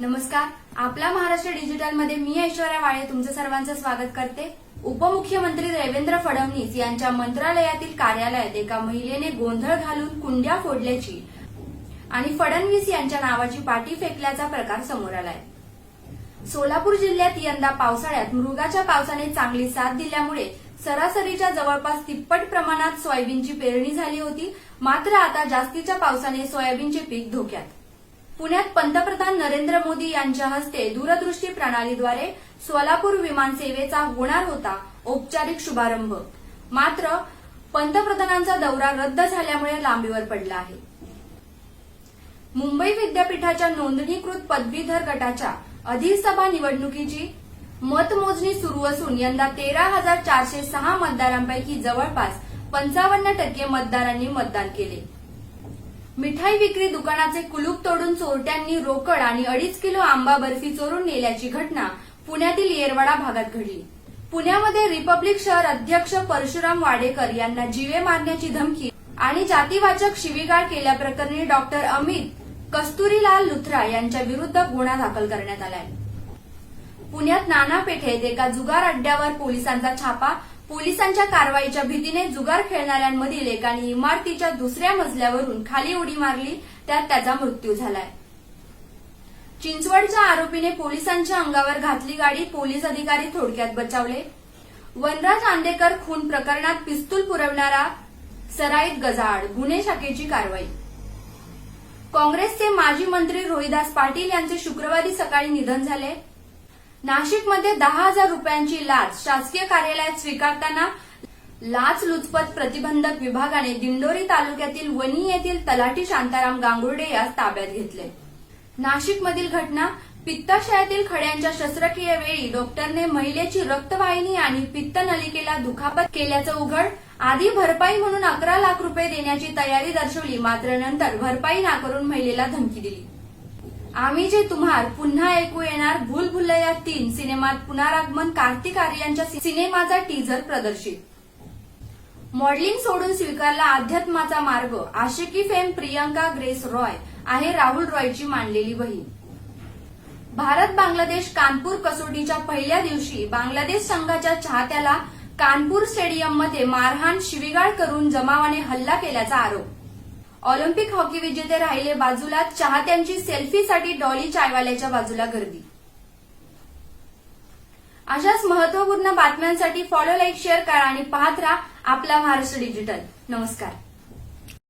नमस्कार आपला महाराष्ट्र डिजिटलमध्ये मी ऐश्वर्या वाळे तुमचं सर्वांचं स्वागत करते. उपमुख्यमंत्री देवेंद्र फडणवीस यांच्या मंत्रालयातील कार्यालयात एका महिलेने गोंधळ घालून कुंड्या फोडल्याची आणि फडणवीस यांच्या नावाची पाठी फेकल्याचा प्रकार समोर आलाय. सोलापूर जिल्ह्यात यंदा पावसाळ्यात मृगाच्या पावसाने चांगली साथ दिल्यामुळे सरासरीच्या जवळपास तिप्पट प्रमाणात सोयाबीनची पेरणी झाली होती. मात्र आता जास्तीच्या पावसाने सोयाबीनचे पीक धोक्यात. पुण्यात पंतप्रधान नरेंद्र मोदी यांच्या हस्ते दूरदृष्टी प्रणालीद्वारे सोलापूर विमानसेवेचा होणार होता औपचारिक शुभारंभ. मात्र पंतप्रधानांचा दौरा रद्द झाल्यामुळे लांबीवर पडला आहे. मुंबई विद्यापीठाच्या नोंदणीकृत पदवीधर गटाच्या अधिसभा निवडणुकीची मतमोजणी सुरू असून यंदा तेरा हजार चारशे सहा मतदारांपैकी जवळपास पंचावन्न टक्के मतदारांनी मतदान केले. मिठाई विक्री दुकानाचे कुलूप तोडून चोरट्यांनी रोकड आणि अडीच किलो आंबा बर्फी चोरून नेल्याची घटना पुण्यातील येरवाडा भागात घडली. पुण्यामध्ये रिपब्लिक शहर अध्यक्ष परशुराम वाडेकर यांना जीवे मारण्याची धमकी आणि जातीवाचक शिवीगाळ केल्याप्रकरणी डॉक्टर अमित कस्तुरीलाल लुथरा यांच्या विरुद्ध गुन्हा दाखल करण्यात आलाय. पुण्यात नाना पेठेत एका जुगार अड्ड्यावर पोलिसांचा छापा पोलिसांच्या कारवाईच्या भीतीने जुगार खेळणाऱ्यांमधील एकाने इमारतीच्या दुसऱ्या मजल्यावरून खाली उडी मारली त्यात त्याचा मृत्यू झालाय. चिंचवडच्या आरोपीने पोलिसांच्या अंगावर घातली गाडी पोलीस अधिकारी थोडक्यात बचावले. वनराज आंदेकर खून प्रकरणात पिस्तूल पुरवणारा सराईत गजाआड गुन्हे शाखेची कारवाई. काँग्रेसचे माजी मंत्री रोहिदास पाटील यांचे शुक्रवारी सकाळी निधन झाले. नाशिकमध्ये दहा हजार रुपयांची लाच शासकीय कार्यालयात स्वीकारताना लाच लुचपत प्रतिबंधक विभागाने दिंडोरी तालुक्यातील वणी येथील तलाठी शांताराम गांगुर्डे यास ताब्यात घेतले. नाशिकमधील घटना पित्ताशयातील खड्यांच्या शस्त्रक्रियेवेळी डॉक्टरने महिलेची रक्तवाहिनी आणि पित्त नलिकेला दुखापत केल्याचं उघड आधी भरपाई म्हणून अकरा लाख रुपये देण्याची तयारी दर्शवली मात्र नंतर भरपाई नाकारून महिलेला धमकी दिली. आम्ही जे तुम्हार पुन्हा ऐकू येणार भूल भुलया तीन सिनेमात पुनरागमन कार्तिक आर्यांच्या सिनेमाचा टीझर प्रदर्शित. मॉडेलिंग सोडून स्वीकारला अध्यात्माचा मार्ग आशिकी फेम प्रियंका ग्रेस रॉय आहे राहुल रॉयची मांडलेली बहीण. भारत बांगलादेश कानपूर कसोटीच्या पहिल्या दिवशी बांगलादेश संघाच्या चाहत्याला कानपूर स्टेडियममध्ये मारहाण शिवीगाळ करून जमावाने हल्ला केल्याचा आरोप. ऑलिम्पिक हॉकी विजेते राहिले बाजूला चाहत्यांची सेल्फीसाठी डॉली चायवाल्याच्या बाजूला गर्दी. अशाच महत्त्वपूर्ण बातम्यांसाठी फॉलो लाईक शेअर करा आणि पाहत राहा आपला महाराष्ट्र डिजिटल. नमस्कार.